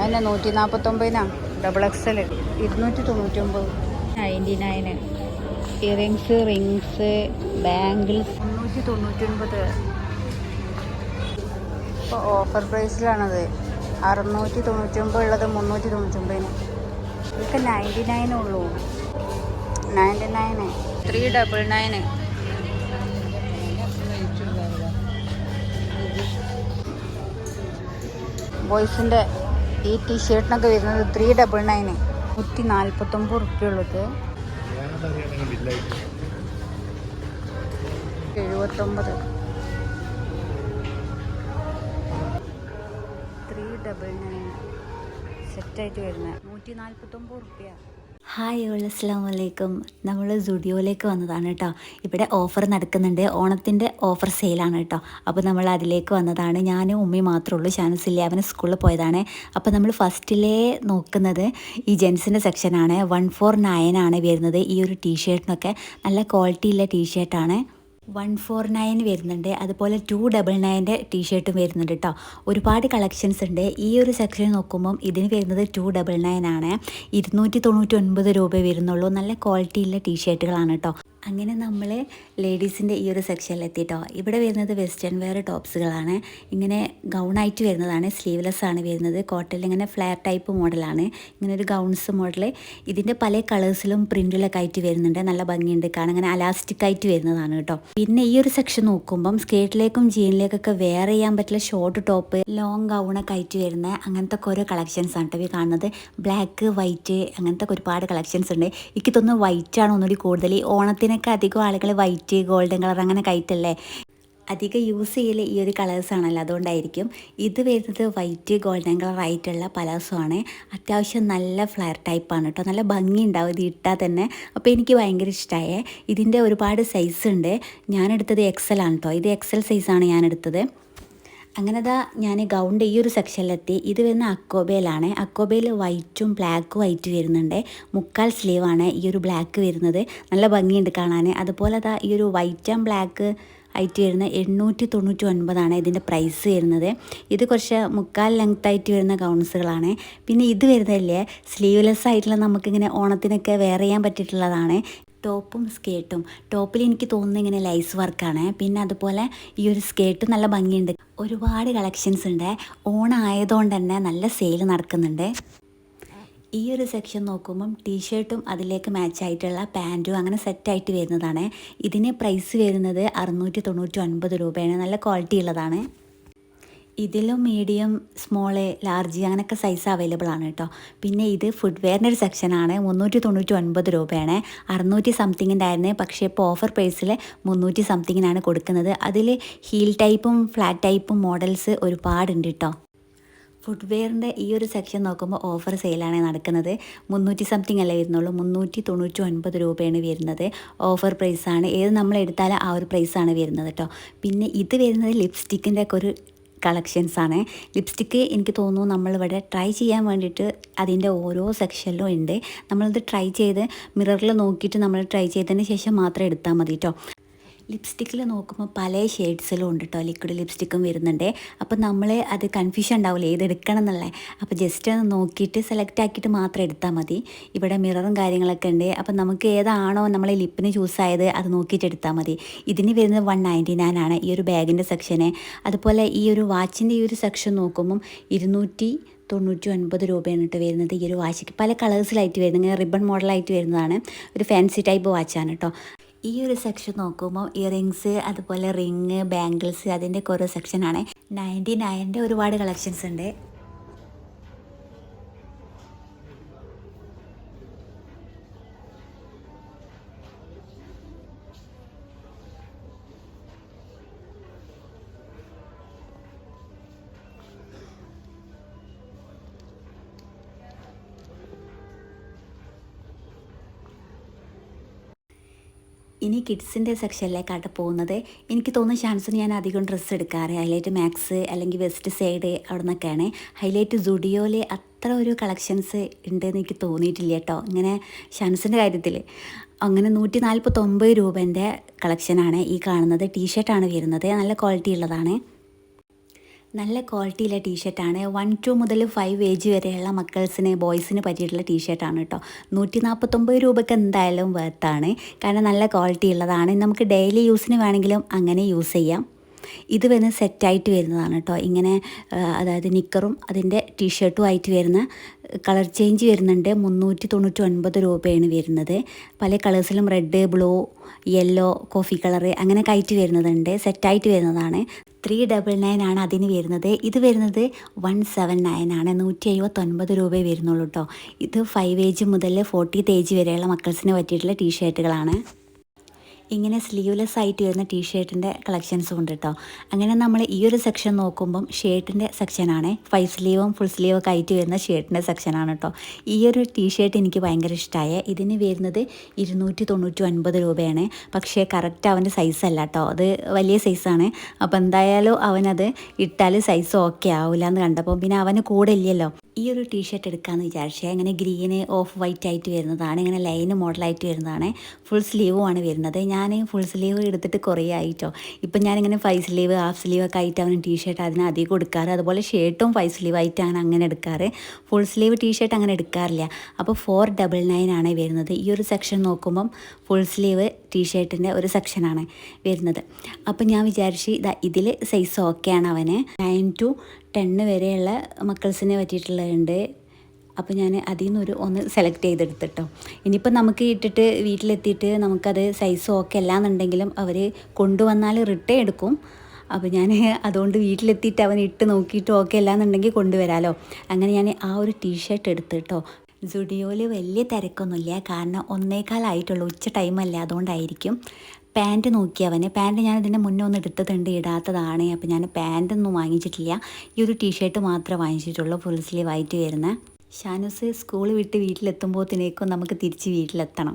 അതിന് നൂറ്റി നാൽപ്പത്തൊമ്പതിനാണ് double XL ഇരുന്നൂറ്റി തൊണ്ണൂറ്റൊമ്പത് ninety nine earrings rings bangles. മുന്നൂറ്റി തൊണ്ണൂറ്റൊൻപത് ഇപ്പോൾ ഓഫർ പ്രൈസിലാണത് അറുന്നൂറ്റി തൊണ്ണൂറ്റൊമ്പത് ഉള്ളത് മുന്നൂറ്റി തൊണ്ണൂറ്റൊമ്പതിന് ഇതൊക്കെ നയന്റി നയനേ ഉള്ളൂ. Ninety nine three double nine ബോയ്സിന്റെ ഈ ടീഷർട്ടിനൊക്കെ വരുന്നത് ത്രീ ഡബിൾ നയന് നൂറ്റി നാൽപ്പത്തൊമ്പത് റുപ്യ ഉള്ളത് എഴുപത്തൊമ്പത് ത്രീ ഡബിൾ നയൻ സെറ്റായിട്ട് വരുന്നത്. നൂറ്റി നാൽപ്പത്തൊമ്പത് റുപ്യ ഹായ് ഓൾ അസ്സാം വലൈക്കും നമ്മൾ സുഡിയോയിലേക്ക് വന്നതാണ് കേട്ടോ. ഇവിടെ ഓഫർ നടക്കുന്നുണ്ട്. ഓണത്തിന്റെ ഓഫർ സെയിലാണ് കേട്ടോ. അപ്പോൾ നമ്മൾ അതിലേക്ക് വന്നതാണ്. ഞാനും ഉമ്മയും മാത്രമേ ഉള്ളൂ. ഷാനസില്ലേ അവന് സ്കൂളിൽ പോയതാണ്. അപ്പോൾ നമ്മൾ ഫസ്റ്റിലേ നോക്കുന്നത് ഈ ജെൻസിന്റെ സെക്ഷനാണ്. വൺ ഫോർ നയൻ ആണ് വരുന്നത്. ഈ ഒരു ടീഷർട്ടിനൊക്കെ. നല്ല ക്വാളിറ്റിയുള്ള ടീഷർട്ടാണ്. വൺ ഫോർ നയൻ വരുന്നുണ്ട്. അതുപോലെ ടു ഡബിൾ നയന്റെ ടീഷർട്ടും വരുന്നുണ്ട് കേട്ടോ ഒരുപാട് കളക്ഷൻസ് ഉണ്ട്. ഈ ഒരു സെക്ഷൻ നോക്കുമ്പം ഇതിന് വരുന്നത് ടു ഡബിൾ നയൻ ആണ്. ഇരുന്നൂറ്റി തൊണ്ണൂറ്റി ഒൻപത് രൂപ വരുന്നുള്ളൂ. നല്ല ക്വാളിറ്റിയുള്ള ടീഷർട്ടുകളാണ് കേട്ടോ അങ്ങനെ നമ്മൾ ലേഡീസിന്റെ ഈ ഒരു സെക്ഷനിലെത്തിയിട്ടോ ഇവിടെ വരുന്നത് വെസ്റ്റേൺ വെയർ ടോപ്സുകളാണ്. ഇങ്ങനെ ഗൗണായിട്ട് വരുന്നതാണ്. സ്ലീവ്ലെസ് ആണ് വരുന്നത്. കോട്ടയിൽ ഇങ്ങനെ ഫ്ലാർ ടൈപ്പ് മോഡലാണ്. ഇങ്ങനെ ഒരു ഗൗൺസ് മോഡൽ ഇതിന്റെ പല കളേഴ്സിലും പ്രിന്റിലൊക്കെ ആയിട്ട് വരുന്നുണ്ട്. നല്ല ഭംഗിയുണ്ട്. കാരണം ഇങ്ങനെ അലാസ്റ്റിക് ആയിട്ട് വരുന്നതാണ് കേട്ടോ. പിന്നെ ഈ ഒരു സെക്ഷൻ നോക്കുമ്പം സ്കേർട്ടിലേക്കും ജീനിലേക്കൊക്കെ വെയർ ചെയ്യാൻ പറ്റുന്ന ഷോർട്ട് ടോപ്പ് ലോങ് ഗൗണൊക്കെ ആയിട്ട് വരുന്ന അങ്ങനത്തെ ഓരോ കളക്ഷൻസ് ആണ് കേട്ടോ കാണുന്നത്. ബ്ലാക്ക് വൈറ്റ് അങ്ങനത്തെ ഒരുപാട് കളക്ഷൻസ് ഉണ്ട്. എനിക്ക് തോന്നുന്നു വൈറ്റ് ആണ് ഒന്നുകൂടി കൂടുതൽ. ഈ ഓണത്തിനൊക്കെ അധികം ആളുകൾ വൈറ്റ് ഗോൾഡൻ കളർ അങ്ങനെ കയറ്റല്ലേ അധികം യൂസ് ചെയ്യൽ ഈ ഒരു കളേഴ്സ് ആണല്ലോ അതുകൊണ്ടായിരിക്കും. ഇത് വരുന്നത് വൈറ്റ് ഗോൾഡൻ കളർ ആയിട്ടുള്ള പലാസമാണ് അത്യാവശ്യം നല്ല ഫ്ലയർ ടൈപ്പാണ് കേട്ടോ നല്ല ഭംഗി ഉണ്ടാവും ഇത് ഇട്ടാൽ തന്നെ. അപ്പോൾ എനിക്ക് ഭയങ്കര ഇഷ്ടമായേ ഇതിന്റെ ഒരുപാട് സൈസ് ഉണ്ട്. ഞാനെടുത്തത് എക്സൽ ആണ് കേട്ടോ ഇത് എക്സൽ സൈസാണ് ഞാൻ എടുത്തത്. അങ്ങനെ ദാ ഞാൻ ഗൗണിന്റെ ഈ ഒരു സെക്ഷനിലെത്തി ഇത് വരുന്ന അക്കോബയിലാണ് അക്കോബയിൽ വൈറ്റും ബ്ലാക്കും വൈറ്റ് വരുന്നുണ്ട്. മുക്കാൽ സ്ലീവാണ് ഈ ഒരു ബ്ലാക്ക് വരുന്നത്. നല്ല ഭംഗിയുണ്ട് കാണാൻ അതുപോലെ ദാ ഈ ഒരു വൈറ്റ് ആൻഡ് ബ്ലാക്ക് ആയിട്ട് വരുന്ന എണ്ണൂറ്റി തൊണ്ണൂറ്റി ഒൻപതാണ് ഇതിന്റെ പ്രൈസ് വരുന്നത്. ഇത് കുറച്ച് മുക്കാൽ ലെങ്ത് ആയിട്ട് വരുന്ന ഗൗൺസുകളാണ് പിന്നെ ഇത് വരുന്നതല്ലേ സ്ലീവ്ലെസ് ആയിട്ടുള്ള നമുക്കിങ്ങനെ ഓണത്തിനൊക്കെ വെയർ ചെയ്യാൻ പറ്റിയിട്ടുള്ളതാണ്. ടോപ്പും സ്കേർട്ടും. ടോപ്പിൽ എനിക്ക് തോന്നുന്നത് ഇങ്ങനെ ലൈസ് വർക്കാണ്. പിന്നെ അതുപോലെ ഈ ഒരു സ്കേർട്ട് നല്ല ഭംഗിയുണ്ട്. ഒരുപാട് കളക്ഷൻസ് ഉണ്ട്. ഓണായതുകൊണ്ട് തന്നെ നല്ല സെയിൽ നടക്കുന്നുണ്ട്. ഈ ഒരു സെക്ഷൻ നോക്കുമ്പം ടീഷർട്ടും അതിലേക്ക് മാച്ചായിട്ടുള്ള പാന്റും അങ്ങനെ സെറ്റായിട്ട് വരുന്നതാണ്. ഇതിന് പ്രൈസ് വരുന്നത് അറുന്നൂറ്റി തൊണ്ണൂറ്റി ഒൻപത് രൂപയാണ്. നല്ല ക്വാളിറ്റി ഉള്ളതാണ്. ഇതിലും മീഡിയം സ്മോൾ ലാർജ് അങ്ങനെയൊക്കെ സൈസ് അവൈലബിൾ ആണ് കേട്ടോ. പിന്നെ ഇത് ഫുഡ്വെയറിന്റെ ഒരു സെക്ഷനാണ് മുന്നൂറ്റി തൊണ്ണൂറ്റി ഒൻപത് രൂപയാണ്. അറുന്നൂറ്റി സംതിങ്ങിന്റെ ആയിരുന്നു. പക്ഷേ ഇപ്പോൾ ഓഫർ പ്രൈസിൽ മുന്നൂറ്റി സംതിങ്ങിനാണ് കൊടുക്കുന്നത്. അതിൽ ഹീൽ ടൈപ്പും ഫ്ലാറ്റ് ടൈപ്പും മോഡൽസ് ഒരുപാടുണ്ട് കേട്ടോ. ഫുഡ്വെയറിന്റെ ഈ ഒരു സെക്ഷൻ നോക്കുമ്പോൾ ഓഫർ സെയിലാണ് നടക്കുന്നത്. മുന്നൂറ്റി സംതിങ് അല്ലേ വരുന്നുള്ളൂ. മുന്നൂറ്റി തൊണ്ണൂറ്റി ഒൻപത് രൂപയാണ് വരുന്നത്. ഓഫർ പ്രൈസാണ് ഏത് നമ്മൾ എടുത്താലും ആ ഒരു പ്രൈസാണ് വരുന്നത് കേട്ടോ. പിന്നെ ഇത് വരുന്നത് ലിപ്സ്റ്റിക്കിന്റെ ഒക്കെ ഒരു കളക്ഷൻസ് ആണ് ലിപ്സ്റ്റിക്ക് എനിക്ക് തോന്നുന്നു നമ്മളിവിടെ ട്രൈ ചെയ്യാൻ വേണ്ടിയിട്ട് അതിന്റെ ഓരോ സെക്ഷനിലും ഉണ്ട്. നമ്മളത് ട്രൈ ചെയ്ത് മിററിൽ നോക്കിയിട്ട് നമ്മൾ ട്രൈ ചെയ്തതിന് ശേഷം മാത്രം എടുത്താൽ മതി കേട്ടോ ലിപ്സ്റ്റിക്കിൽ നോക്കുമ്പോൾ പല ഷെയ്ഡ്സിലും ഉണ്ട് കേട്ടോ ലിക്വിഡ് ലിപ്സ്റ്റിക്കും വരുന്നുണ്ട്. അപ്പോൾ നമ്മൾ അത് കൺഫ്യൂഷൻ ഉണ്ടാവില്ല ഏതെടുക്കണം എന്നുള്ളത് അപ്പോൾ ജസ്റ്റ് ഒന്ന് നോക്കിയിട്ട് സെലക്ട് ആക്കിയിട്ട് മാത്രം എടുത്താൽ മതി. ഇവിടെ മിററും കാര്യങ്ങളൊക്കെ ഉണ്ട്. അപ്പോൾ നമുക്ക് ഏതാണോ നമ്മളെ ലിപ്പിന് ചൂസ് ആയത് അത് നോക്കിയിട്ട് എടുത്താൽ മതി. ഇതിന് വരുന്നത് വൺ നയന്റി നയൻ ആണ് ഈ ഒരു ബാഗിന്റെ സെക്ഷന് അതുപോലെ ഈ ഒരു വാച്ചിന്റെ ഈ ഒരു സെക്ഷൻ നോക്കുമ്പം ഇരുന്നൂറ്റി തൊണ്ണൂറ്റി ഒൻപത് രൂപയാണ് കേട്ടോ വരുന്നത് ഈ ഒരു വാച്ചിക്ക് പല കളേഴ്സിലായിട്ട് വരുന്നത്. ഇങ്ങനെ റിബൺ മോഡലായിട്ട് വരുന്നതാണ്. ഒരു ഫാൻസി ടൈപ്പ് വാച്ചാണ് കേട്ടോ ഈ ഒരു സെക്ഷൻ നോക്കുമ്പോൾ ഇയറിങ്സ് അതുപോലെ റിങ് ബാംഗിൾസ് അതിന്റെയൊക്കെ ഓരോ സെക്ഷനാണ് നയന്റി നയന്റെ ഒരുപാട് കളക്ഷൻസ് ഉണ്ട്. ഇനി കിഡ്സിന്റെ സെക്ഷനിലേക്കാട്ട് പോകുന്നത്. എനിക്ക് തോന്നുന്ന ഷാൻസിന് ഞാൻ അധികം ഡ്രസ്സ് എടുക്കാറ്. ഹൈലൈറ്റ് മാക്സ് അല്ലെങ്കിൽ വെസ്റ്റ് സൈഡ് അവിടെ നിന്നൊക്കെയാണ് ഹൈലൈറ്റ് ജുഡിയോയിൽ അത്ര ഒരു കളക്ഷൻസ് ഉണ്ടെന്ന് എനിക്ക് തോന്നിയിട്ടില്ല കേട്ടോ. ഇങ്ങനെ ഷാൻസിന്റെ കാര്യത്തിൽ. അങ്ങനെ നൂറ്റി നാൽപ്പത്തൊമ്പത് രൂപേന്റെ കളക്ഷനാണ് ഈ കാണുന്നത്. ടീഷർട്ടാണ് വരുന്നത്. നല്ല ക്വാളിറ്റി ഉള്ളതാണ്. നല്ല ക്വാളിറ്റിയിലെ ടീഷർട്ടാണ് വൺ ടു മുതൽ ഫൈവ് ഏജ് വരെയുള്ള മക്കൾസിന് ബോയ്സിന് പറ്റിയിട്ടുള്ള ടീഷർട്ടാണ് കേട്ടോ. നൂറ്റി നാൽപ്പത്തൊമ്പത് രൂപയ്ക്ക് എന്തായാലും വേർത്താണ് കാരണം നല്ല ക്വാളിറ്റി ഉള്ളതാണ്. നമുക്ക് ഡെയിലി യൂസിന് വേണമെങ്കിലും അങ്ങനെ യൂസ് ചെയ്യാം. ഇത് വരുന്ന സെറ്റായിട്ട് വരുന്നതാണ് കേട്ടോ. ഇങ്ങനെ അതായത് നിക്കറും അതിന്റെ ടീഷർട്ടും ആയിട്ട് വരുന്ന കളർ ചേഞ്ച് വരുന്നുണ്ട്. മുന്നൂറ്റി തൊണ്ണൂറ്റി ഒൻപത് രൂപയാണ് വരുന്നത്. പല കളേഴ്സിലും red blue yellow coffee colour അങ്ങനെയൊക്കെ ആയിട്ട് വരുന്നതുണ്ട്. സെറ്റായിട്ട് വരുന്നതാണ്. ത്രീ ഡബിൾ നയൻ ആണ് അതിന് വരുന്നത്. ഇത് വരുന്നത് വൺ സെവൻ നയൻ ആണ്. നൂറ്റി എഴുപത്തൊൻപത് രൂപയെ വരുന്നുള്ളൂ കേട്ടോ ഇത് ഫൈവ് ഏജ് മുതൽ ഫോർട്ടീത്ത് ഏജ് വരെയുള്ള മക്കൾസിന് പറ്റിയിട്ടുള്ള ടീഷർട്ടുകളാണ് ഇങ്ങനെ സ്ലീവ്ലെസ് ആയിട്ട് വരുന്ന ടീ ഷർട്ടിന്റെ കളക്ഷൻസും ഉണ്ട് കേട്ടോ അങ്ങനെ നമ്മൾ ഈ ഒരു സെക്ഷൻ നോക്കുമ്പം ഷർട്ടിന്റെ സെക്ഷനാണ് ഫൈവ് സ്ലീവും ഫുൾ സ്ലീവും ഒക്കെ ആയിട്ട് വരുന്ന ഷർട്ടിന്റെ സെക്ഷനാണ് കേട്ടോ ഈ ഒരു ടീ ഷർട്ട് എനിക്ക് ഭയങ്കര ഇഷ്ടമായ ഇതിന് വരുന്നത് ഇരുന്നൂറ്റി തൊണ്ണൂറ്റി ഒൻപത് രൂപയാണ്. പക്ഷേ കറക്റ്റ് അവന്റെ സൈസ് അല്ല കേട്ടോ അത് വലിയ സൈസാണ് അപ്പോൾ എന്തായാലും അവനത് ഇട്ടാൽ സൈസ് ഓക്കെ ആവില്ല എന്ന് കണ്ടപ്പോൾ പിന്നെ അവന് കൂടെ ഇല്ലല്ലോ. ഈ ഒരു ടീ ഷർട്ട് എടുക്കാമെന്ന് വിചാരിച്ചേ അങ്ങനെ ഗ്രീന് ഓഫ് വൈറ്റ് ആയിട്ട് വരുന്നതാണ്. ഇങ്ങനെ ലൈന് മോഡലായിട്ട് വരുന്നതാണ്. ഫുൾ സ്ലീവും ആണ് വരുന്നത്. ഞാൻ ഫുൾ സ്ലീവ് എടുത്തിട്ട് കുറേ ആയിട്ടോ. ഇപ്പം ഞാനിങ്ങനെ ഫൈവ് സ്ലീവ് ഹാഫ് സ്ലീവ് ഒക്കെ ആയിട്ട് അവന് ടീഷർട്ട് അതിന് അധികം എടുക്കാറ് അതുപോലെ ഷർട്ടും ഫൈവ് സ്ലീവ് ആയിട്ടാണ് അങ്ങനെ എടുക്കാറ്. ഫുൾ സ്ലീവ് ടീഷർട്ട് അങ്ങനെ എടുക്കാറില്ല. അപ്പോൾ ഫോർ ഡബിൾ നയൻ ആണ് വരുന്നത്. ഈ ഒരു സെക്ഷൻ നോക്കുമ്പം ഫുൾ സ്ലീവ് ടീ ഷർട്ടിന്റെ ഒരു സെക്ഷനാണ് വരുന്നത്. അപ്പോൾ ഞാൻ വിചാരിച്ച് ഇതാ ഇതിൽ സൈസ് ഓക്കെയാണ് അവന്. നയൻ ടു ടെന്ന് വരെയുള്ള മക്കൾസിനെ പറ്റിയിട്ടുള്ളതുണ്ട്. അപ്പോൾ ഞാൻ അതിൽ നിന്നൊരു ഒന്ന് സെലക്ട് ചെയ്തെടുത്തിട്ടോ. ഇനിയിപ്പോൾ നമുക്ക് ഇട്ടിട്ട് വീട്ടിലെത്തിയിട്ട് നമുക്കത് സൈസ് ഓക്കെ അല്ലാന്നുണ്ടെങ്കിലും അവർ കൊണ്ടുവന്നാൽ റിട്ടേൺ എടുക്കും. അപ്പോൾ ഞാൻ അതുകൊണ്ട് വീട്ടിലെത്തിയിട്ട് അവൻ ഇട്ട് നോക്കിയിട്ട് ഓക്കെ അല്ലാന്നുണ്ടെങ്കിൽ കൊണ്ടുവരാമല്ലോ അങ്ങനെ ഞാൻ ആ ഒരു ടീഷർട്ട് എടുത്ത് കേട്ടോ. സുഡിയോയിൽ വലിയ തിരക്കൊന്നുമില്ല. കാരണം ഒന്നേക്കാലായിട്ടുള്ളൂ ഉച്ച ടൈമല്ല. അതുകൊണ്ടായിരിക്കും പാന്റ് നോക്കി അവന്. പാന്റ് ഞാൻ ഇതിന്റെ മുന്നേ ഒന്ന് എടുത്തതുണ്ട്. ഇടാത്തതാണ്. അപ്പോൾ ഞാൻ പാന്റൊന്നും വാങ്ങിച്ചിട്ടില്ല. ഈ ഒരു ടീഷർട്ട് മാത്രമേ വാങ്ങിച്ചിട്ടുള്ളൂ. ഫുൾ സ്ലീവ് ആയിട്ട് വരുന്ന ഷാനൂസ് സ്കൂൾ വിട്ട് വീട്ടിലെത്തുമ്പോഴത്തേക്കും നമുക്ക് തിരിച്ച് വീട്ടിലെത്തണം.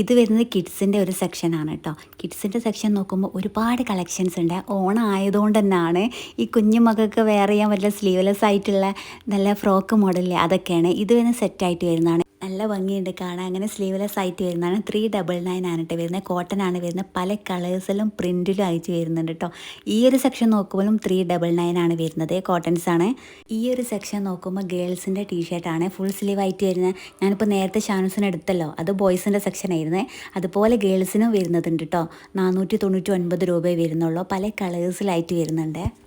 ഇത് വരുന്നത് കിഡ്സിന്റെ ഒരു സെക്ഷനാണ് കേട്ടോ കിഡ്സിന്റെ സെക്ഷൻ നോക്കുമ്പോൾ ഒരുപാട് കളക്ഷൻസ് ഉണ്ട്. ഓണം ആയതുകൊണ്ട് തന്നെയാണ് ഈ കുഞ്ഞു മകൾക്ക് വേറെ ചെയ്യാൻ വല്ല സ്ലീവ്ലെസ് ആയിട്ടുള്ള നല്ല ഫ്രോക്ക് മോഡലില്ലേ അതൊക്കെയാണ്. ഇത് വരുന്ന സെറ്റായിട്ട് വരുന്നതാണ് നല്ല ഭംഗിയുണ്ട്. കാണാൻ അങ്ങനെ സ്ലീവ്ലെസ് ആയിട്ട് വരുന്നതാണ്. ത്രീ ഡബിൾ നയൻ ആണ് കേട്ടോ വരുന്നത്. കോട്ടൺ ആണ് വരുന്നത്. പല കളേഴ്സിലും പ്രിന്റിലും ആയിട്ട് വരുന്നുണ്ട് കേട്ടോ ഈ ഒരു സെക്ഷൻ നോക്കുമ്പോഴും ത്രീ ഡബിൾ നയൻ ആണ് വരുന്നത്. കോട്ടൺസ് ആണ്. ഈ ഒരു സെക്ഷൻ നോക്കുമ്പോൾ ഗേൾസിന്റെ ടീഷർട്ടാണ് ഫുൾ സ്ലീവ് ആയിട്ട് വരുന്നത്. ഞാനിപ്പോൾ നേരത്തെ ഷാനൂസിന് എടുത്തല്ലോ. അത് ബോയ്സിന്റെ സെക്ഷൻ ആയിരുന്നേ. അതുപോലെ ഗേൾസിനും വരുന്നതുണ്ട് കേട്ടോ നാനൂറ്റി തൊണ്ണൂറ്റി ഒൻപത് രൂപയെ വരുന്നുള്ളൂ. പല കളേഴ്സിലായിട്ട് വരുന്നുണ്ട്.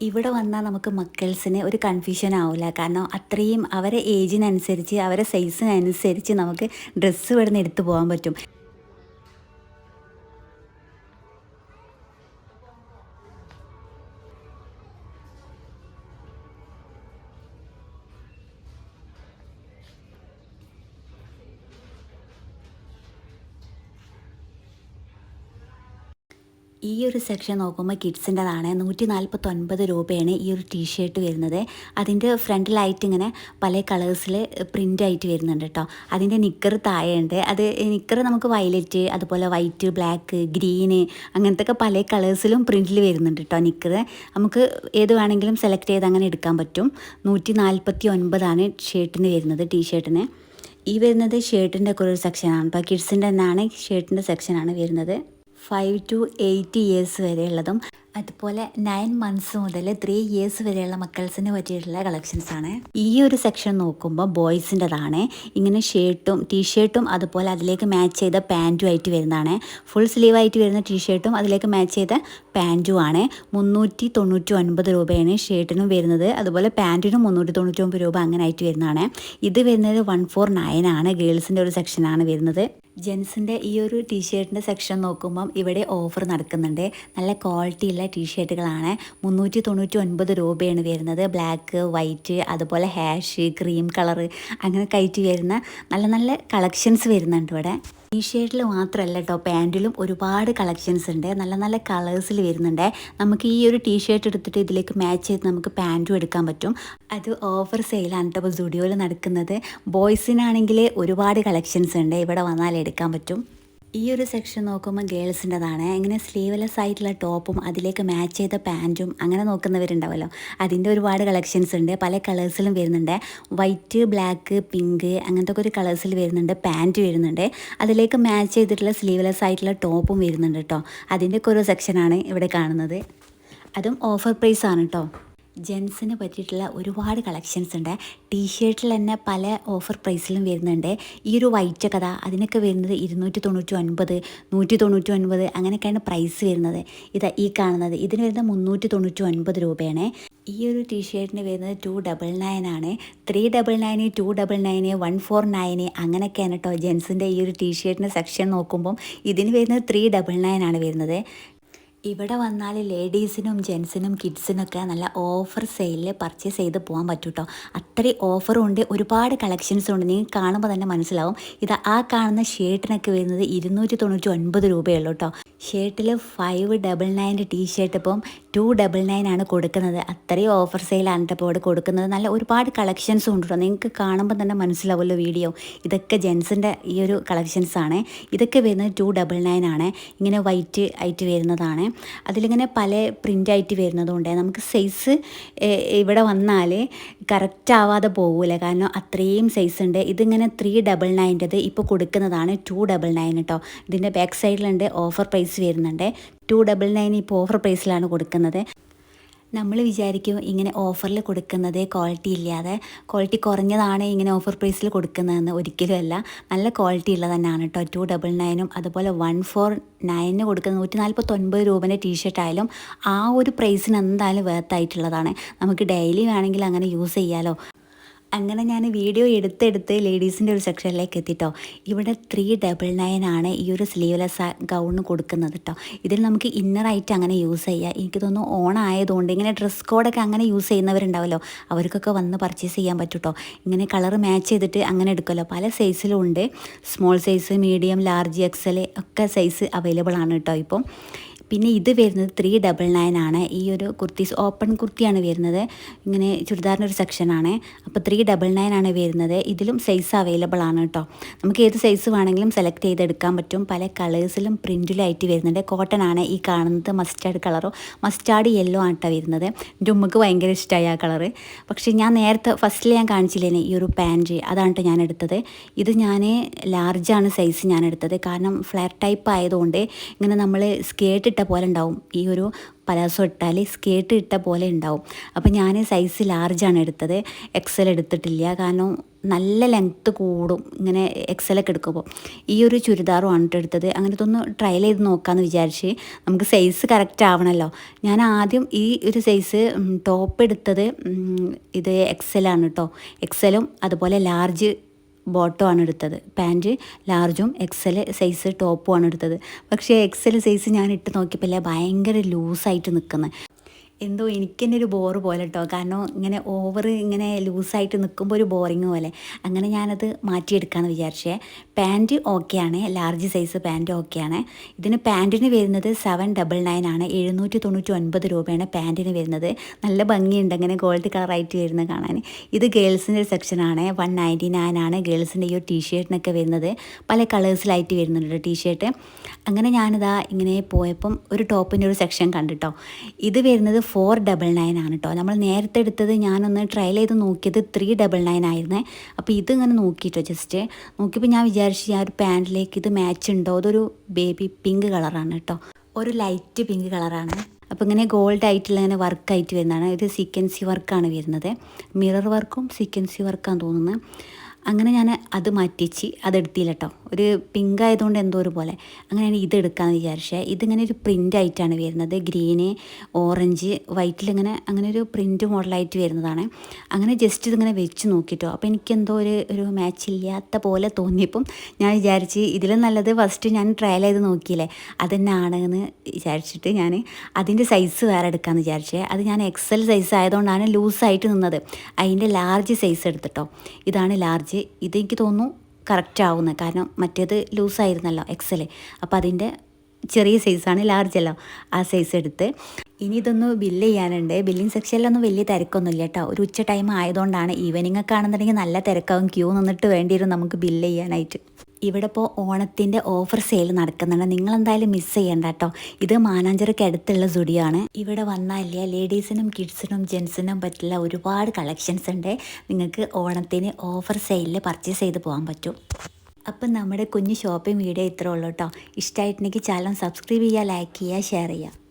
ഇവിടെ വന്നാൽ നമുക്ക് മക്കൾസിന് ഒരു കൺഫ്യൂഷൻ ആവില്ല കാരണം അത്രയും അവരെ ഏജിനനുസരിച്ച് അവരെ സൈസിനനുസരിച്ച് നമുക്ക് ഡ്രസ്സ് ഇവിടെ നിന്ന് എടുത്തു പോകാൻ പറ്റും. ഈ ഒരു സെക്ഷൻ നോക്കുമ്പോൾ കിഡ്സിന്റെതാണ് നൂറ്റി നാൽപ്പത്തൊൻപത് രൂപയാണ് ഈ ഒരു ടീഷർട്ട് വരുന്നത്. അതിന്റെ ഫ്രണ്ടിലായിട്ട് ഇങ്ങനെ പല കളേഴ്സിൽ പ്രിന്റ് ആയിട്ട് വരുന്നുണ്ട് കേട്ടോ. അതിന്റെ നിക്കർ താഴെയുണ്ട്. അത് നിക്കർ നമുക്ക് വയലറ്റ് അതുപോലെ വൈറ്റ് ബ്ലാക്ക് ഗ്രീന് അങ്ങനത്തെ ഒക്കെ പല കളേഴ്സിലും പ്രിന്റിൽ വരുന്നുണ്ട് കേട്ടോ നിക്കർ. നമുക്ക് ഏത് വേണമെങ്കിലും സെലക്ട് ചെയ്ത് അങ്ങനെ എടുക്കാൻ പറ്റും. നൂറ്റി നാൽപ്പത്തി ഒൻപതാണ് ഷർട്ടിന് വരുന്നത് ടീഷർട്ടിന് ഈ വരുന്നത് ഷർട്ടിന്റെ ഒക്കെ ഒരു സെക്ഷനാണ് അപ്പോൾ കിഡ്സിന്റെ തന്നെയാണ് ഷർട്ടിന്റെ സെക്ഷനാണ് വരുന്നത്. ഫൈവ് ടു എയ്റ്റ് ഇയേഴ്സ് വരെയുള്ളതും അതുപോലെ നയൻ മന്ത്സ് മുതൽ ത്രീ ഇയേഴ്സ് വരെയുള്ള മക്കൾസിന് പറ്റിയിട്ടുള്ള കളക്ഷൻസ് ആണ്. ഈ ഒരു സെക്ഷൻ നോക്കുമ്പോൾ ബോയ്സിന്റെതാണ് ഇങ്ങനെ ഷർട്ടും ടീഷർട്ടും അതുപോലെ അതിലേക്ക് മാച്ച് ചെയ്ത പാന്റും ആയിട്ട് വരുന്നതാണ്. ഫുൾ സ്ലീവ് ആയിട്ട് വരുന്ന ടീഷർട്ടും അതിലേക്ക് മാച്ച് ചെയ്ത പാന്റും ആണ്. മുന്നൂറ്റി തൊണ്ണൂറ്റി ഒൻപത് രൂപയാണ് ഷർട്ടിനും വരുന്നത്. അതുപോലെ പാന്റിനും മുന്നൂറ്റി തൊണ്ണൂറ്റി ഒൻപത് രൂപ അങ്ങനെ ആയിട്ട് വരുന്നതാണ്. ഇത് വരുന്നത് വൺ ഫോർ നയൻ ആണ്. ഗേൾസിന്റെ ഒരു സെക്ഷനാണ് വരുന്നത്. ജെൻസിന്റെ ഈ ഒരു ടീഷർട്ടിന്റെ സെക്ഷൻ നോക്കുമ്പം ഇവിടെ ഓഫർ നടക്കുന്നുണ്ട്. നല്ല ക്വാളിറ്റിയുള്ള ടീഷർട്ടുകളാണ്. മുന്നൂറ്റി തൊണ്ണൂറ്റി ഒൻപത് രൂപയാണ് വരുന്നത്. ബ്ലാക്ക് വൈറ്റ് അതുപോലെ ഹാഷ് ക്രീം കളറ് അങ്ങനെ കയറ്റി വരുന്ന നല്ല നല്ല കളക്ഷൻസ് വരുന്നുണ്ട് ഇവിടെ. ടീഷർട്ടിൽ മാത്രമല്ല കേട്ടോ പാന്റിലും ഒരുപാട് കളക്ഷൻസ് ഉണ്ട്. നല്ല നല്ല കളേഴ്സിൽ വരുന്നുണ്ട്. നമുക്ക് ഈ ഒരു ടീ ഷർട്ട് എടുത്തിട്ട് ഇതിലേക്ക് മാച്ച് ചെയ്ത് നമുക്ക് പാന്റും എടുക്കാൻ പറ്റും. അത് ഓഫർ സെയിലാണ് കേട്ടോ സ്റ്റുഡിയോയിൽ നടക്കുന്നത്. ബോയ്സിനാണെങ്കിൽ ഒരുപാട് കളക്ഷൻസ് ഉണ്ട്. ഇവിടെ വന്നാൽ എടുക്കാൻ പറ്റും. ഈ ഒരു സെക്ഷൻ നോക്കുമ്പോൾ ഗേൾസിന്റെതാണ് ഇങ്ങനെ സ്ലീവ്ലെസ് ആയിട്ടുള്ള ടോപ്പും അതിലേക്ക് മാച്ച് ചെയ്ത പാന്റും അങ്ങനെ നോക്കുന്നവരുണ്ടാവുമല്ലോ അതിന്റെ ഒരുപാട് കളക്ഷൻസ് ഉണ്ട്. പല കളേഴ്സിലും വരുന്നുണ്ട്. വൈറ്റ് ബ്ലാക്ക് പിങ്ക് അങ്ങനത്തെ ഒക്കെ ഒരു കളേഴ്സിൽ വരുന്നുണ്ട്. പാന്റ് വരുന്നുണ്ട്. അതിലേക്ക് മാച്ച് ചെയ്തിട്ടുള്ള സ്ലീവ്ലെസ് ആയിട്ടുള്ള ടോപ്പും വരുന്നുണ്ട് കേട്ടോ അതിന്റെ ഒക്കെ ഒരു സെക്ഷനാണ് ഇവിടെ കാണുന്നത്. അതും ഓഫർ പ്രൈസാണ് കേട്ടോ ജെൻസിന് പറ്റിയിട്ടുള്ള ഒരുപാട് കളക്ഷൻസ് ഉണ്ട്. ടീഷർട്ടിൽ തന്നെ പല ഓഫർ പ്രൈസിലും വരുന്നുണ്ട്. ഈ ഒരു വൈറ്റ് കഥ അതിനൊക്കെ വരുന്നത് ഇരുന്നൂറ്റി തൊണ്ണൂറ്റി ഒൻപത് നൂറ്റി തൊണ്ണൂറ്റി ഒൻപത് അങ്ങനെയൊക്കെയാണ് പ്രൈസ് വരുന്നത്. ഇതാ ഈ കാണുന്നത്. ഇതിന് വരുന്നത് മുന്നൂറ്റി തൊണ്ണൂറ്റി ഒൻപത് രൂപയാണ്. ഈ ഒരു ടീഷർട്ടിന് വരുന്നത് ടു ഡബിൾ നയൻ ആണ്. Three double nine two double nine one four nine അങ്ങനെയൊക്കെയാണ് കേട്ടോ ജെൻസിന്റെ ഈ ഒരു ടീഷർട്ടിന്റെ സെക്ഷൻ നോക്കുമ്പം ഇതിന് വരുന്നത് ത്രീ ഡബിൾ നയൻ ആണ് വരുന്നത്. ഇവിടെ വന്നാൽ ലേഡീസിനും ജെൻസിനും കിഡ്സിനൊക്കെ നല്ല ഓഫർ സെയിലിൽ പർച്ചേസ് ചെയ്ത് പോകാൻ പറ്റും കേട്ടോ അത്രയും ഓഫറും ഉണ്ട് ഒരുപാട് കളക്ഷൻസും ഉണ്ട് നിങ്ങൾക്ക് കാണുമ്പോൾ തന്നെ മനസ്സിലാവും. ഇത് ആ കാണുന്ന ഷർട്ടിനൊക്കെ വരുന്നത് ഇരുന്നൂറ്റി തൊണ്ണൂറ്റി ഒൻപത് രൂപയുള്ളൂ കേട്ടോ ഷർട്ടിൽ ഫൈവ് ഡബിൾ നയന്റെ ടീ ഷർട്ട് ഇപ്പം ടു ഡബിൾ നയൻ ആണ് കൊടുക്കുന്നത്. അത്രയും ഓഫർ സെയിലാണ് ഇപ്പോൾ ഇവിടെ കൊടുക്കുന്നത്. നല്ല ഒരുപാട് കളക്ഷൻസും ഉണ്ട് കേട്ടോ നിങ്ങൾക്ക് കാണുമ്പോൾ തന്നെ മനസ്സിലാവുമല്ലോ വീഡിയോ. ഇതൊക്കെ ജെൻസിന്റെ ഈ ഒരു കളക്ഷൻസ് ആണ് ഇതൊക്കെ വരുന്നത് ടു ഡബിൾ നയൻ ആണ്. ഇങ്ങനെ വൈറ്റ് ആയിട്ട് വരുന്നതാണ്. അതിലിങ്ങനെ പല പ്രിന്റ് ആയിട്ട് വരുന്നതുകൊണ്ട് നമുക്ക് സൈസ് ഇവിടെ വന്നാൽ കറക്റ്റ് ആവാതെ പോകില്ല കാരണം അത്രയും സൈസ് ഉണ്ട്. ഇതിങ്ങനെ ത്രീ ഡബിൾ നയന്റെത് ഇപ്പോൾ കൊടുക്കുന്നതാണ് ടു ഡബിൾ നയൻ കേട്ടോ ഇതിന്റെ ബാക്ക് സൈഡിലുണ്ട് ഓഫർ പ്രൈസ് വരുന്നുണ്ട്. ടു ഡബിൾ നയൻ ഇപ്പോൾ ഓഫർ പ്രൈസിലാണ് കൊടുക്കുന്നത്. നമ്മൾ വിചാരിക്കും ഇങ്ങനെ ഓഫറിൽ കൊടുക്കുന്നത് ക്വാളിറ്റി ഇല്ലാതെ ക്വാളിറ്റി കുറഞ്ഞതാണ് ഇങ്ങനെ ഓഫർ പ്രൈസിൽ കൊടുക്കുന്നതെന്ന് ഒരിക്കലും അല്ല. നല്ല ക്വാളിറ്റി ഉള്ളത് തന്നെയാണ് കേട്ടോ. ടു ഡബിൾ നയനും അതുപോലെ വൺ ഫോർ നയനിന് കൊടുക്കുന്ന നൂറ്റി നാൽപ്പത്തൊൻപത് രൂപേന്റെ ടീഷർട്ട് ആയാലും ആ ഒരു പ്രൈസിന് എന്തായാലും വേർത്തായിട്ടുള്ളതാണ് നമുക്ക് ഡെയിലി വേണമെങ്കിൽ അങ്ങനെ യൂസ് ചെയ്യാമല്ലോ അങ്ങനെ ഞാൻ വീഡിയോ എടുത്തെടുത്ത് ലേഡീസിന്റെ ഒരു സെക്ഷനിലേക്ക് എത്തിട്ടോ. ഇവിടെ ത്രീ ഡബിൾ നയൻ ആണ് ഈ ഒരു സ്ലീവ്ലെസ് ഗൗണ് കൊടുക്കുന്നത് കേട്ടോ ഇതിൽ നമുക്ക് ഇന്നറായിട്ട് അങ്ങനെ യൂസ് ചെയ്യാം. എനിക്ക് തോന്നുന്നു ഓൺ ആയതുകൊണ്ട് ഇങ്ങനെ ഡ്രസ് കോഡൊക്കെ അങ്ങനെ യൂസ് ചെയ്യുന്നവരുണ്ടാവല്ലോ. അവർക്കൊക്കെ വന്ന് പർച്ചേസ് ചെയ്യാൻ പറ്റും കേട്ടോ ഇങ്ങനെ കളർ മാച്ച് ചെയ്തിട്ട് അങ്ങനെ എടുക്കുമല്ലോ. പല സൈസിലും ഉണ്ട്. Small size medium large XL ഒക്കെ സൈസ് അവൈലബിൾ ആണ് കേട്ടോ ഇപ്പം. പിന്നെ ഇത് വരുന്നത് ത്രീ ഡബിൾ നയൻ ആണ്. ഈ ഒരു കുർത്തീസ് ഓപ്പൺ കുർത്തിയാണ് വരുന്നത്. ഇങ്ങനെ ചുരിദാറിന്റെ ഒരു സെക്ഷനാണ് അപ്പോൾ ത്രീ ഡബിൾ നയൻ ആണ് വരുന്നത്. ഇതിലും സൈസ് അവൈലബിൾ ആണ് കേട്ടോ നമുക്ക് ഏത് സൈസ് വേണമെങ്കിലും സെലക്ട് ചെയ്തെടുക്കാൻ പറ്റും. പല കളേഴ്സിലും പ്രിന്റിലായിട്ട് വരുന്നുണ്ട്. കോട്ടൺ ആണ് ഈ കാണുന്നത് മസ്റ്റാർഡ് കളറോ മസ്റ്റാർഡ് യെല്ലോ കേട്ടോ വരുന്നത്. എന്റെ ഉമ്മക്ക് ഭയങ്കര ഇഷ്ടമായി ആ കളറ് പക്ഷേ ഞാൻ നേരത്തെ ഫസ്റ്റിൽ ഞാൻ കാണിച്ചില്ലേ ഈ ഒരു പാന്റ് അതാണ് ഞാൻ എടുത്തത്. ഇത് ഞാൻ ലാർജാണ് സൈസ് ഞാൻ എടുത്തത്. കാരണം ഫ്ലാറ്റ് ടൈപ്പ് ആയതുകൊണ്ട് ഇങ്ങനെ നമ്മൾ സ്കേർട്ട് ഇട്ട പോലെ ഉണ്ടാവും. ഈ ഒരു പലാസോ ഇട്ടാൽ സ്കേർട്ട് ഇട്ട പോലെ ഉണ്ടാവും. അപ്പോൾ ഞാൻ സൈസ് ലാർജാണ് എടുത്തത്. എക്സൽ എടുത്തിട്ടില്ല. കാരണം നല്ല ലെങ്ത്ത് കൂടും. ഇങ്ങനെ എക്സലൊക്കെ എടുക്കുമ്പോൾ ഈ ഒരു ചുരിദാറും ആണ് എടുത്തത്. അങ്ങനത്തെ ഒന്ന് ട്രയൽ ചെയ്ത് നോക്കാമെന്ന് വിചാരിച്ച് നമുക്ക് സൈസ് കറക്റ്റ് ആവണമല്ലോ ഞാൻ ആദ്യം ഈ ഒരു സൈസ് ടോപ്പ് എടുത്തത് ഇത് എക്സലാണ് കേട്ടോ എക്സലും അതുപോലെ ലാർജ് ബോട്ടോ ആണ് എടുത്തത്. പാന്റ് ലാർജും എക്സൽ സൈസ് ടോപ്പും ആണ് എടുത്തത്. പക്ഷേ എക്സൽ സൈസ് ഞാൻ ഇട്ട് നോക്കിയപ്പോൾ ഭയങ്കര ലൂസായിട്ട് നിൽക്കുന്നത് എന്തോ എനിക്ക് തന്നെ ഒരു ബോറ് പോലെ കേട്ടോ കാരണം ഇങ്ങനെ ഓവർ ഇങ്ങനെ ലൂസായിട്ട് നിൽക്കുമ്പോൾ ഒരു ബോറിങ് പോലെ. അങ്ങനെ ഞാനത് മാറ്റിയെടുക്കാമെന്ന് വിചാരിച്ചേ. പാന്റ് ഓക്കെയാണ് ലാർജ് സൈസ് പാന്റ് ഓക്കെയാണ് ഇതിന് പാന്റിന് വരുന്നത് സെവൻ ഡബിൾ നയൻ ആണ്. എഴുന്നൂറ്റി തൊണ്ണൂറ്റി ഒൻപത് രൂപയാണ് പാന്റിന് വരുന്നത്. നല്ല ഭംഗിയുണ്ട് അങ്ങനെ ഗോൾഡ് കളറായിട്ട് വരുന്നത് കാണാൻ. ഇത് ഗേൾസിന്റെ ഒരു സെക്ഷനാണ് വൺ നയന്റി നയൻ ആണ് ഗേൾസിന്റെ ഈ ഒരു ടീഷർട്ടിനൊക്കെ വരുന്നത്. പല കളേഴ്സിലായിട്ട് വരുന്നുണ്ട് ടീഷർട്ട് അങ്ങനെ ഞാനിതാ ഇങ്ങനെ പോയപ്പം ഒരു ടോപ്പിന്റെ ഒരു സെക്ഷൻ കണ്ടിട്ടോ. ഇത് വരുന്നത് ഫോർ ഡബിൾ നയൻ ആണ് കേട്ടോ നമ്മൾ നേരത്തെ എടുത്തത് ഞാനൊന്ന് ട്രയൽ ചെയ്ത് നോക്കിയത് ത്രീ ഡബിൾ നയൻ ആയിരുന്നേ. അപ്പോൾ ഇത് ഇങ്ങനെ നോക്കിയിട്ടോ ജസ്റ്റ് നോക്കിയപ്പോൾ ഞാൻ വിചാരിച്ചു ആ ഒരു പാന്റിലേക്ക് ഇത് മാച്ച് ഉണ്ടോ? അതൊരു ബേബി പിങ്ക് കളറാണ് കേട്ടോ ഒരു ലൈറ്റ് പിങ്ക് കളറാണ് അപ്പോൾ ഇങ്ങനെ ഗോൾഡ് ആയിട്ടുള്ള ഇങ്ങനെ വർക്കായിട്ട് വരുന്നതാണ്. ഇത് സീക്വൻസി വർക്കാണ് വരുന്നത്. മിറർ വർക്കും സീക്വൻസി വർക്കാണ് തോന്നുന്നത് അങ്ങനെ ഞാൻ അത് മാറ്റിച്ച് അതെടുത്തില്ല കേട്ടോ ഒരു പിങ്ക് ആയതുകൊണ്ട് എന്തോ ഒരു പോലെ. ഇത് എടുക്കാമെന്ന് വിചാരിച്ചത് ഇതിങ്ങനെ ഒരു പ്രിന്റ് ആയിട്ടാണ് വരുന്നത്. ഗ്രീന് ഓറഞ്ച് വൈറ്റിലിങ്ങനെ അങ്ങനെ ഒരു പ്രിന്റ് മോഡലായിട്ട് വരുന്നതാണ്. അങ്ങനെ ജസ്റ്റ് ഇതിങ്ങനെ വെച്ച് നോക്കിയിട്ടോ അപ്പോൾ എനിക്കെന്തോ ഒരു ഒരു മാച്ച് ഇല്ലാത്ത പോലെ തോന്നിയപ്പം ഞാൻ വിചാരിച്ച് ഇതിലും നല്ലത് ഫസ്റ്റ് ഞാൻ ട്രയൽ ചെയ്ത് നോക്കിയില്ലേ? അതന്നെയാണ് ആണെന്ന് വിചാരിച്ചിട്ട് ഞാൻ അതിന്റെ സൈസ് വേറെ എടുക്കാമെന്ന് വിചാരിച്ചേ. അത് ഞാൻ എക്സൽ സൈസ് ആയതുകൊണ്ടാണ് ലൂസായിട്ട് നിന്നത്. അതിന്റെ ലാർജ് സൈസ് എടുത്തിട്ടോ. ഇതാണ് ലാർജ് ഇത് എനിക്ക് തോന്നുന്നു കറക്റ്റ് ആവുന്നത് കാരണം മറ്റേത് ലൂസായിരുന്നല്ലോ എക്സൽ അപ്പോൾ അതിന്റെ ചെറിയ സൈസാണ് ലാർജ് അല്ലോ. ആ സൈസ് എടുത്ത് ഇനി ഇതൊന്ന് ബില്ല് ചെയ്യാനുണ്ട്. ബില്ലിംഗ് സെക്ഷനിലൊന്നും വലിയ തിരക്കൊന്നുമില്ല കേട്ടോ. ഒരു ഉച്ച ടൈം ആയതുകൊണ്ടാണ്. ഈവനിങ് ഒക്കെ ആണെന്നുണ്ടെങ്കിൽ നല്ല തിരക്കാവും. ക്യൂ നിന്നിട്ട് വേണ്ടിയിരുന്നു നമുക്ക് ബില്ല് ചെയ്യാനായിട്ട്. ഇവിടെ ഇപ്പോൾ ഓണത്തിന്റെ ഓഫർ സെയിൽ നടക്കുന്നുണ്ട്. നിങ്ങൾ എന്തായാലും മിസ് ചെയ്യണ്ട കേട്ടോ ഇത് മാനാഞ്ചിറയ്ക്ക് അടുത്തുള്ള സുഡിയാണ് ഇവിടെ വന്നാലില്ല ലേഡീസിനും കിഡ്സിനും ജെൻസിനും പറ്റുള്ള ഒരുപാട് കളക്ഷൻസ് ഉണ്ട്. നിങ്ങൾക്ക് ഓണത്തിന് ഓഫർ സെയിലിൽ പർച്ചേസ് ചെയ്ത് പോകാൻ പറ്റും. അപ്പം നമ്മുടെ കുഞ്ഞു ഷോപ്പിംഗ് വീഡിയോ ഇത്രേ ഉള്ളൂ കേട്ടോ ഇഷ്ടമായിട്ടുണ്ടെങ്കിൽ ചാനൽ സബ്സ്ക്രൈബ് ചെയ്യുക ലൈക്ക് ചെയ്യുക ഷെയർ ചെയ്യുക.